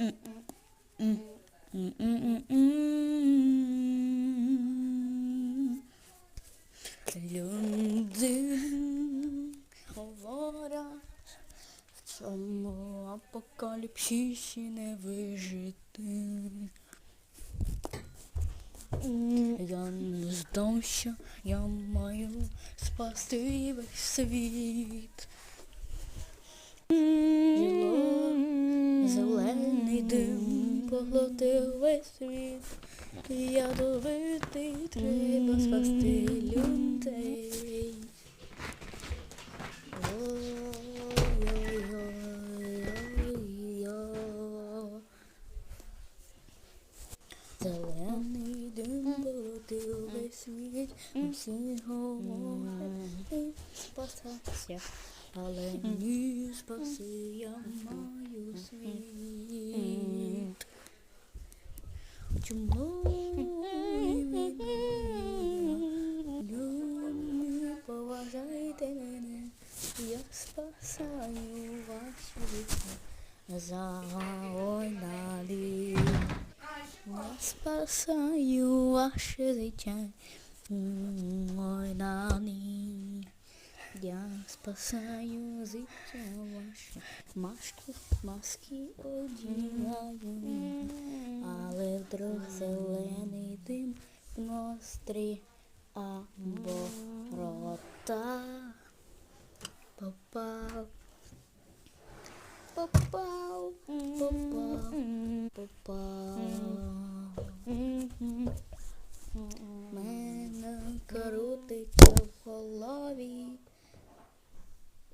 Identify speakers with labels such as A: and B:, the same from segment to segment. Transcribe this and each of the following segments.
A: Люди говорять, в цьому апокаліпсисі не вижити. Я не здамся, я маю спасти весь світ. Поглотив весь світ. Я добитий, треба спасти людей. Зелений дим поглотив весь світ, всі говорять, спасайся, але ні, спаси, я маю світ. Чому люди поважайте мене, я спасаю ваші життя за війналі. Я спасаю ваше життя. Ой, нани. Я спасаю життя ваше. Машки, маски одягаю. нострі рота. Попав. Попав. Попав. Попав. Мене крутиться в голові.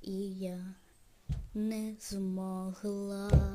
A: І я не змогла.